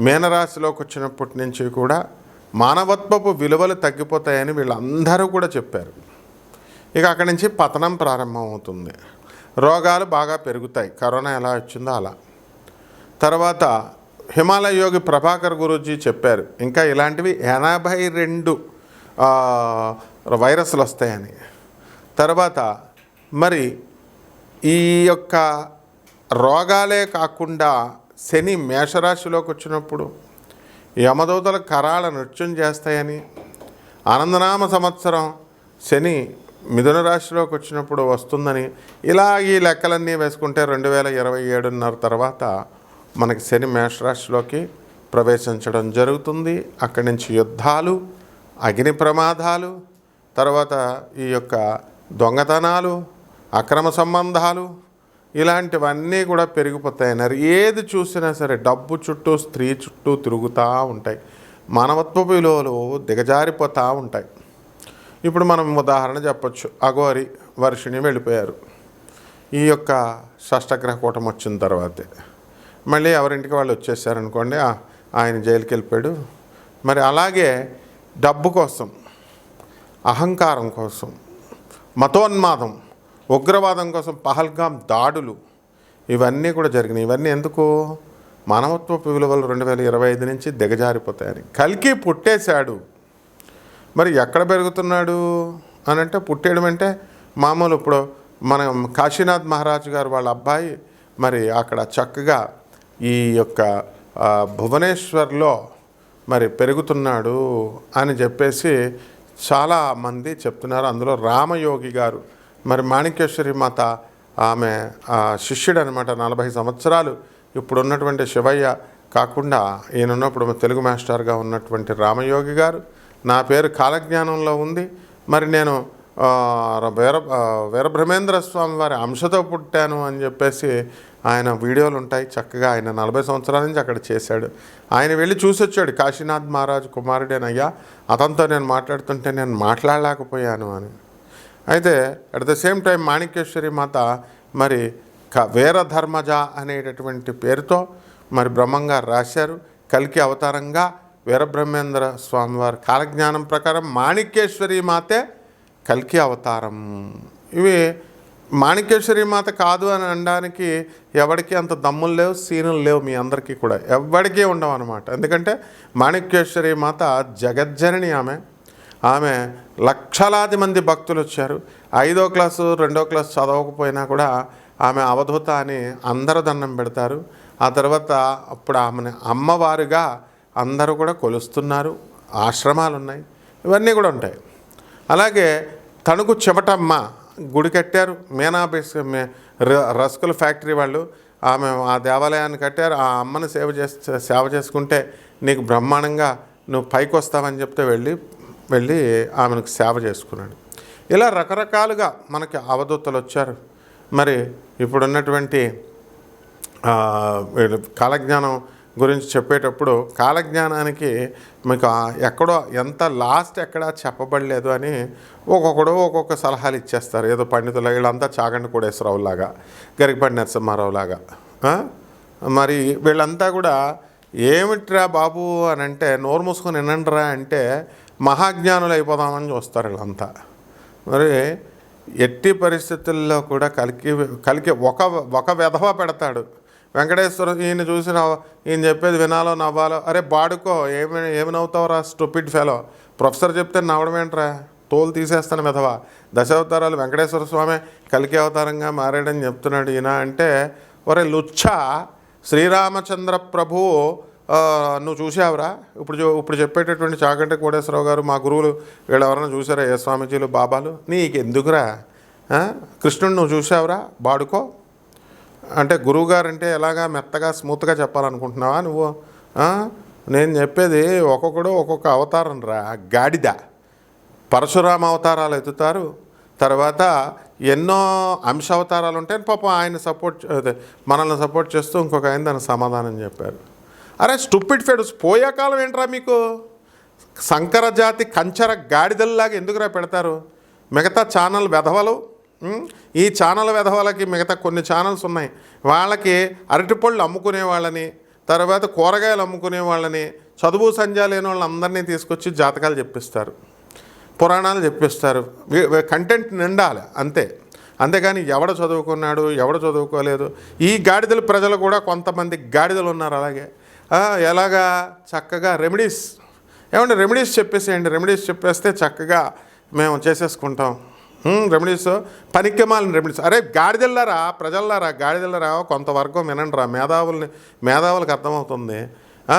మీనరాశిలోకి వచ్చినప్పటి నుంచి కూడా మానవత్వపు విలువలు తగ్గిపోతాయని వీళ్ళందరూ కూడా చెప్పారు. ఇక అక్కడి నుంచి పతనం ప్రారంభమవుతుంది. రోగాలు బాగా పెరుగుతాయి. కరోనా ఎలా వచ్చిందో అలా. తర్వాత హిమాలయ యోగి ప్రభాకర్ గురూజీ చెప్పారు ఇంకా ఇలాంటివి ఎనభై రెండు వైరస్లు వస్తాయని. తర్వాత మరి ఈ యొక్క రోగాలే కాకుండా శని మేషరాశిలోకి వచ్చినప్పుడు యమదూతల కరాల నృత్యం చేస్తాయని ఆనందనామ సంవత్సరం శని మిథున రాశిలోకి వచ్చినప్పుడు వస్తుందని ఇలా ఈ లెక్కలన్నీ వేసుకుంటే రెండు వేల ఇరవై ఏడున్నర తర్వాత మనకి శని మేషరాశిలోకి ప్రవేశించడం జరుగుతుంది. అక్కడి నుంచి యుద్ధాలు అగ్ని ప్రమాదాలు తర్వాత ఈ యొక్క దొంగతనాలు అక్రమ సంబంధాలు ఇలాంటివన్నీ కూడా పెరిగిపోతాయన్నారు ఏది చూసినా సరే డబ్బు చుట్టూ స్త్రీ చుట్టూ తిరుగుతూ ఉంటాయి. మానవత్వ విలువలు దిగజారిపోతూ ఉంటాయి. ఇప్పుడు మనం ఉదాహరణ చెప్పచ్చు. అఘోరి వర్షిణి వెళ్ళిపోయారు. ఈ యొక్క షష్టగ్రహ కూటం వచ్చిన తర్వాతే. మళ్ళీ ఎవరింటికి వాళ్ళు వచ్చేసారనుకోండి ఆయన జైలుకి వెళ్ళిపోయాడు మరి అలాగే డబ్బు కోసం అహంకారం కోసం మతోన్మాదం ఉగ్రవాదం కోసం పహల్గాం దాడులు ఇవన్నీ కూడా జరిగినాయి. ఇవన్నీ ఎందుకు? మానవత్వపు విలువలు రెండు వేల ఇరవై ఐదు నుంచి దిగజారిపోతాయని. కలికి పుట్టేశాడు. మరి ఎక్కడ పెరుగుతున్నాడు అని అంటే పుట్టేయడం అంటే మామూలు ఇప్పుడు మనం కాశీనాథ్ మహారాజు గారు వాళ్ళ అబ్బాయి మరి అక్కడ చక్కగా ఈ యొక్క భువనేశ్వర్లో మరి పెరుగుతున్నాడు అని చెప్పేసి చాలా మంది చెప్తున్నారు. అందులో రామయోగి గారు మరి మాణిక్యేశ్వరి మాత ఆమె శిష్యుడు అనమాట నలభై సంవత్సరాలు ఇప్పుడు ఉన్నటువంటి శివయ్య కాకుండా ఈయన ఉన్నప్పుడు తెలుగు మాస్టర్గా ఉన్నటువంటి రామయోగి గారు. నా పేరు కాలజ్ఞానంలో ఉంది. మరి నేను వీర వీరబ్రహ్మేంద్ర స్వామి వారి అంశతో పుట్టాను అని చెప్పేసి ఆయన వీడియోలు ఉంటాయి. చక్కగా ఆయన నలభై సంవత్సరాల నుంచి అక్కడ చేశాడు. ఆయన వెళ్ళి చూసి వచ్చాడు కాశీనాథ్ మహారాజు కుమారుడేనయ్యా. అతనితో నేను మాట్లాడుతుంటే నేను మాట్లాడలేకపోయాను అని. అయితే at the same time Manikyeshwari Mata మరి క వీరధర్మజ అనేటటువంటి పేరుతో మరి బ్రహ్మంగారు రాశారు. కల్కి అవతారంగా వీరబ్రహ్మేంద్ర స్వామివారి కాలజ్ఞానం ప్రకారం మాణిక్యేశ్వరి మాతే కల్కి అవతారం. ఇవి మాణిక్యేశ్వరి మాత కాదు అని అనడానికి ఎవరికి అంత దమ్ములు లేవు సీనులు లేవు మీ అందరికీ కూడా. ఎవరికీ ఉండవు అనమాట ఎందుకంటే మాణిక్యేశ్వరి మాత జగజ్జనని ఆమె. ఆమె లక్షలాది మంది భక్తులు వచ్చారు. ఐదో క్లాసు రెండో క్లాసు చదవకపోయినా కూడా ఆమె అవధూత అని అందరు దండం పెడతారు. ఆ తర్వాత అప్పుడు ఆమెను అమ్మవారుగా అందరూ కూడా కొలుస్తున్నారు. ఆశ్రమాలు ఉన్నాయి ఇవన్నీ కూడా ఉంటాయి. అలాగే తణుకు చెమటమ్మ గుడి కట్టారు. మీనా ర- రస్కుల ఫ్యాక్టరీ వాళ్ళు ఆమె ఆ దేవాలయాన్ని కట్టారు. ఆ అమ్మని సేవ చేస్తే సేవ చేసుకుంటే నీకు బ్రహ్మాండంగా నువ్వు పైకి వస్తావని చెప్తే వెళ్ళి వెళ్ళి ఆమెకు సేవ చేసుకున్నాడు. ఇలా రకరకాలుగా మనకి అవధూతలు వచ్చారు. మరి ఇప్పుడున్నటువంటి కాలజ్ఞానం గురించి చెప్పేటప్పుడు కాలజ్ఞానానికి మీకు ఎక్కడో ఎంత లాస్ట్ ఎక్కడా చెప్పబడలేదు అని ఒక్కొక్కడు ఒక్కొక్క సలహాలు ఇచ్చేస్తారు. ఏదో పండితులు వీళ్ళంతా చాగండి కోడేశ్వరరావులాగా గరికపడి నరసింహారావులాగా మరి వీళ్ళంతా కూడా ఏమిట్రా బాబు అని అంటే నోరు మూసుకొని వినండిరా అంటే మహాజ్ఞానులు అయిపోదామని చూస్తారు వీళ్ళంతా. మరి ఎట్టి పరిస్థితుల్లో కూడా కలికి కలికి ఒక ఒక వెధవ పెడతాడు. వెంకటేశ్వర ఈయన చూసి నవ్వ ఈయన చెప్పేది వినాలో నవ్వాలో అరే బాడుకో ఏమి ఏమి నవ్వుతావురా స్టూపిడ్ ఫెలో ప్రొఫెసర్ చెప్తే నవ్వడం ఏంట్రా? తోలు తీసేస్తాను విధవ. దశావతారాలు వెంకటేశ్వర స్వామి కలికి అవతారంగా మారాడని చెప్తున్నాడు ఈయన అంటే ఒరే లుచ్చ శ్రీరామచంద్ర ప్రభువు నువ్వు చూసావురా ఇప్పుడు ఇప్పుడు చెప్పేటటువంటి చాగంట కోటేశ్వరరావు గారు మా గురువులు వీళ్ళు ఎవరైనా చూసారా ఏ స్వామీజీలు బాబాలు? నీకు ఎందుకురా కృష్ణుడు నువ్వు చూసావురా బాడుకో. అంటే గురువుగారు అంటే ఎలాగా మెత్తగా స్మూత్గా చెప్పాలనుకుంటున్నావా నువ్వు? నేను చెప్పేది ఒక్కొక్కడు ఒక్కొక్క అవతారం రా. గాడిద. పరశురామ అవతారాలు ఎత్తుతారు. తర్వాత ఎన్నో అంశ అవతారాలు ఉంటాయి పాపం ఆయన సపోర్ట్ మనల్ని సపోర్ట్ చేస్తూ ఇంకొక ఆయన దానికి సమాధానం చెప్పారు. అరే స్టూపిడ్ ఫెడ్స్ పోయే కాలం ఏంట్రా మీకు? సంకరజాతి కంచర గాడిదల్లాగా ఎందుకురా పెడతారు? మిగతా ఛానల్ వెధవలు ఈ ఛానల్ వెధవలకి మిగతా కొన్ని ఛానల్స్ ఉన్నాయి. వాళ్ళకి అరటిపళ్ళు అమ్ముకునే వాళ్ళని తర్వాత కూరగాయలు అమ్ముకునే వాళ్ళని చదువు సంధ్య లేని వాళ్ళందరినీ తీసుకొచ్చి జాతకాలు చెప్పిస్తారు. పురాణాలు చెప్పిస్తారు. కంటెంట్ నిండాలి అంతే. అంతేగాని ఎవడ చదువుకున్నాడు ఎవడ చదువుకోలేదు? ఈ గాడిదల ప్రజలు కూడా కొంతమంది గాడిదలు ఉన్నారు అలాగే. ఎలాగా? చక్కగా రెమెడీస్. ఏమంటే రెమెడీస్ చెప్పేసేయండి. రెమెడీస్ చెప్పేస్తే చక్కగా మేము చేసేసుకుంటాం. రెమెడీస్. పనికిమాలిన రెమెడీస్. అరే గాడిదెళ్ళారా ప్రజల్లారా గాడిదెళ్ళారా కొంతవరకు వినండిరా మేధావుల్ని మేధావులకు అర్థమవుతుంది.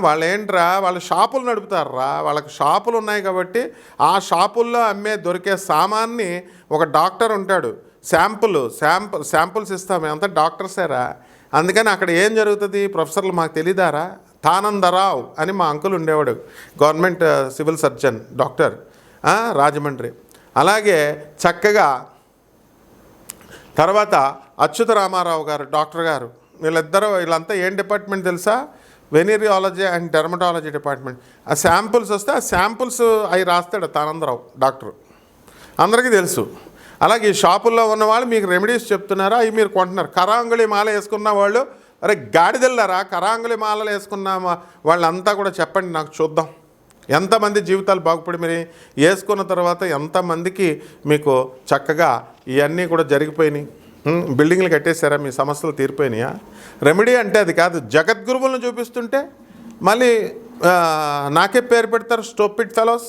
వాళ్ళు ఏంట్రా వాళ్ళు షాపులు నడుపుతారా? వాళ్ళకి షాపులు ఉన్నాయి కాబట్టి ఆ షాపుల్లో అమ్మే దొరికే సామాన్ని ఒక డాక్టర్ ఉంటాడు. శాంపుల్ శాంపుల్ శాంపుల్స్ ఇస్తాం. మేమంతా డాక్టర్సేరా? అందుకని అక్కడ ఏం జరుగుతుంది? ప్రొఫెసర్లు మాకు తెలియదారా తానందరావు అని మా అంకుల్ ఉండేవాడు government civil surgeon doctor Rajahmundry. అలాగే చక్కగా తర్వాత అచ్యుత రామారావు గారు డాక్టర్ గారు వీళ్ళిద్దరూ వీళ్ళంతా ఏం డిపార్ట్మెంట్ తెలుసా? Venereology and dermatology department. ఆ శాంపుల్స్ వస్తే ఆ శాంపుల్స్ అవి రాస్తాడు తానందరావు డాక్టర్. అందరికీ తెలుసు. అలాగే ఈ షాపుల్లో ఉన్న వాళ్ళు మీకు రెమెడీస్ చెప్తున్నారా? అవి మీరు కొంటున్నారు. కరాంగుళి మాల వేసుకున్న వాళ్ళు అరే గాడిదెళ్ళారా కరాంగులి మాలలు వేసుకున్నామా? వాళ్ళంతా కూడా చెప్పండి నాకు చూద్దాం. ఎంతమంది జీవితాలు బాగుపడి మీరు? వేసుకున్న తర్వాత ఎంతమందికి మీకు చక్కగా ఇవన్నీ కూడా జరిగిపోయినాయి? బిల్డింగ్లు కట్టేశారా? మీ సమస్యలు తీరిపోయినాయా? రెమెడీ అంటే అది కాదు. జగద్గురువులను చూపిస్తుంటే మళ్ళీ నాకే పేరు పెడతారు స్టోపిడ్ ఫెలోస్.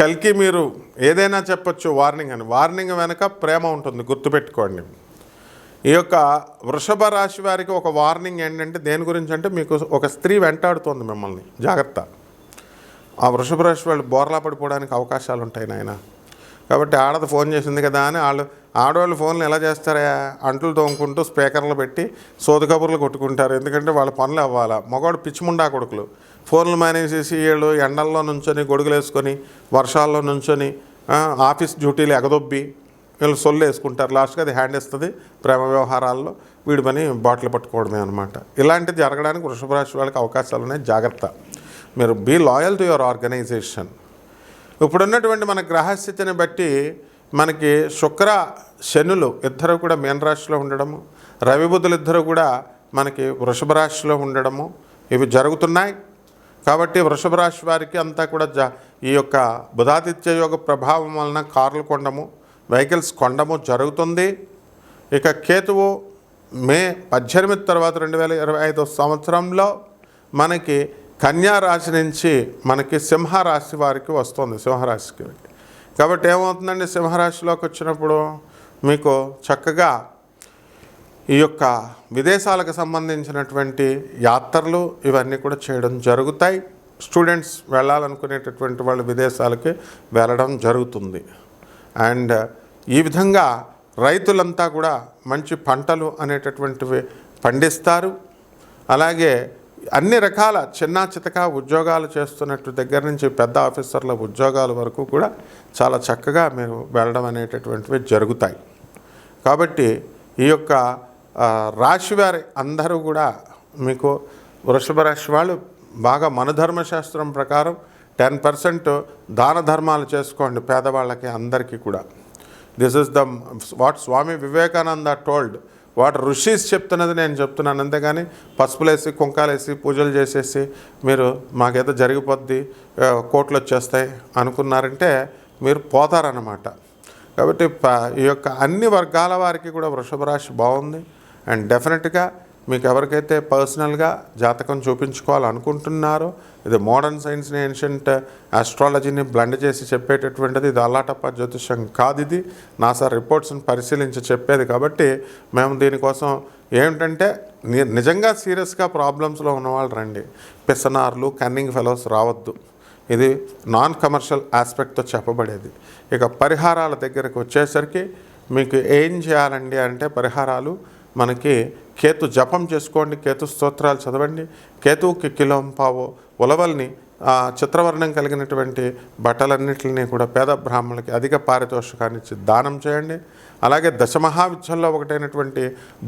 కలికి మీరు ఏదైనా చెప్పొచ్చు వార్నింగ్ అని. వార్నింగ్ వెనక ప్రేమ ఉంటుంది గుర్తుపెట్టుకోండి. ఈ యొక్క వృషభ రాశి వారికి ఒక వార్నింగ్ ఏంటంటే దేని గురించి అంటే మీకు ఒక స్త్రీ వెంటాడుతోంది మిమ్మల్ని. జాగ్రత్త. ఆ వృషభ రాశి వాళ్ళు బోర్లా పడిపోవడానికి అవకాశాలు ఉంటాయి నాయన. కాబట్టి ఆడది ఫోన్ చేసింది కదా అని వాళ్ళు ఆడవాళ్ళు ఫోన్లు ఎలా చేస్తారా? అంట్లు తోముకుంటూ స్పీకర్లు పెట్టి సోది కబుర్లు కొట్టుకుంటారు. ఎందుకంటే వాళ్ళ పనులు అవ్వాలా. మగవాడు పిచ్చిముండా కొడుకులు. ఫోన్లు మానేసేసి వీళ్ళు ఎండల్లో నుంచొని గొడుగులు వేసుకొని వర్షాల్లో నుంచొని ఆఫీస్ డ్యూటీలు ఎగదొబ్బి వీళ్ళు సొల్లు వేసుకుంటారు లాస్ట్గా అది హ్యాండ్ ఇస్తుంది ప్రేమ వ్యవహారాల్లో. వీడి పని బాటిల్ పట్టుకోవడమే అనమాట ఇలాంటిది జరగడానికి వృషభ రాశి వాళ్ళకి అవకాశాలు ఉన్నాయి. జాగ్రత్త. మీరు be loyal to your organisation. ఇప్పుడున్నటువంటి మన గ్రహస్థితిని బట్టి మనకి శుక్ర శనులు ఇద్దరు కూడా మీన రాశిలో ఉండడము రవి బుద్ధులు ఇద్దరు కూడా మనకి వృషభ రాశిలో ఉండడము ఇవి జరుగుతున్నాయి. కాబట్టి వృషభ రాశి వారికి అంతా కూడా జ ఈ యొక్క బుధాదిత్య యోగ ప్రభావం వలన కార్లు కొండము వెహికల్స్ కొండము జరుగుతుంది. ఇక కేతువు మే పద్దెనిమిది తర్వాత రెండు వేల ఇరవై ఐదో సంవత్సరంలో మనకి కన్యారాశి నుంచి మనకి సింహరాశి వారికి వస్తుంది సింహరాశికి. కాబట్టి ఏమవుతుందండి సింహరాశిలోకి వచ్చినప్పుడు మీకు చక్కగా ఈ యొక్క విదేశాలకు సంబంధించినటువంటి యాత్రలు ఇవన్నీ కూడా చేయడం జరుగుతాయి. స్టూడెంట్స్ వెళ్ళాలనుకునేటటువంటి వాళ్ళు విదేశాలకి వెళ్ళడం జరుగుతుంది. అండ్ ఈ విధంగా రైతులంతా కూడా మంచి పంటలు అనేటటువంటివి పండిస్తారు. అలాగే అన్ని రకాల చిన్న చితక ఉద్యోగాలు చేస్తున్నట్టు దగ్గర నుంచి పెద్ద ఆఫీసర్ల ఉద్యోగాల వరకు కూడా చాలా చక్కగా మీరు వెళ్ళడం అనేటటువంటివి జరుగుతాయి. కాబట్టి ఈ యొక్క రాశివారి వారి అందరూ కూడా మీకు వృషభ రాశి వాళ్ళు బాగా మనధర్మశాస్త్రం ప్రకారం టెన్ పర్సెంట్ దాన ధర్మాలు చేసుకోండి పేదవాళ్ళకి అందరికీ కూడా. This is the what Swami Vivekananda told what rishis చెప్తున్నది నేను చెప్తున్నాను. అంతేగాని పసుపులేసి కుంకాలేసి పూజలు చేసేసి మీరు మాకేదో జరిగిపోద్ది కోట్లు వచ్చేస్తాయి అనుకున్నారంటే మీరు పోతారన్నమాట. కాబట్టి ప- ఈ యొక్క అన్ని వర్గాల వారికి కూడా వృషభ రాశి బాగుంది. అండ్ డెఫినెట్గా మీకు ఎవరికైతే పర్సనల్గా జాతకం చూపించుకోవాలనుకుంటున్నారో ఇది మోడర్న్ సైన్స్ని ఏన్షియంట్ ఆస్ట్రాలజీని బ్లెండ్ చేసి చెప్పేటటువంటిది ఇది అల్లాటప్ప జ్యోతిషం కాదు ఇది. నాసా రిపోర్ట్స్ని పరిశీలించి చెప్పేది. కాబట్టి మేము దీనికోసం ఏమిటంటే ని- నిజంగా సీరియస్గా ప్రాబ్లమ్స్లో ఉన్నవాళ్ళు రండి. పిసనార్లు కన్నింగ్ ఫెలోస్ రావద్దు. ఇది నాన్ కమర్షియల్ ఆస్పెక్ట్తో చెప్పబడేది. ఇక పరిహారాల దగ్గరకు వచ్చేసరికి మీకు ఏం చేయాలండి అంటే పరిహారాలు మనకి కేతు జపం చేసుకోండి కేతు స్తోత్రాలు చదవండి. కేతువుకి కిలోం పావు ఉలవల్ని చిత్రవర్ణం కలిగినటువంటి బట్టలన్నింటినీ కూడా పేద బ్రాహ్మణులకి అధిక పారితోషికాన్ని ఇచ్చి దానం చేయండి. అలాగే దశమహావిద్యల్లో ఒకటైనటువంటి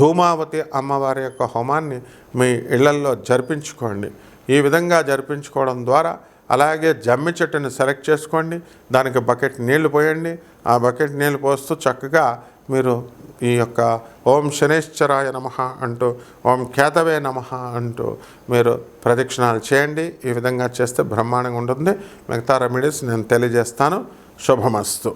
ధూమావతి అమ్మవారి యొక్క హోమాన్ని మీ ఇళ్ళల్లో జరిపించుకోండి. ఈ విధంగా జరిపించుకోవడం ద్వారా అలాగే జమ్మి చెట్టుని సెలెక్ట్ చేసుకోండి. దానికి బకెట్ నీళ్ళు పోయండి. ఆ బకెట్ నీళ్ళు పోస్తూ చక్కగా మీరు ఈ యొక్క ఓం శనేశ్వరాయ నమ అంటూ ఓం ఖ్యాతవే నమ అంటూ మీరు ప్రదక్షిణాలు చేయండి. ఈ విధంగా చేస్తే బ్రహ్మాండంగా ఉంటుంది. మిగతా రెమెడీస్ నేను తెలియజేస్తాను. శుభమస్తు.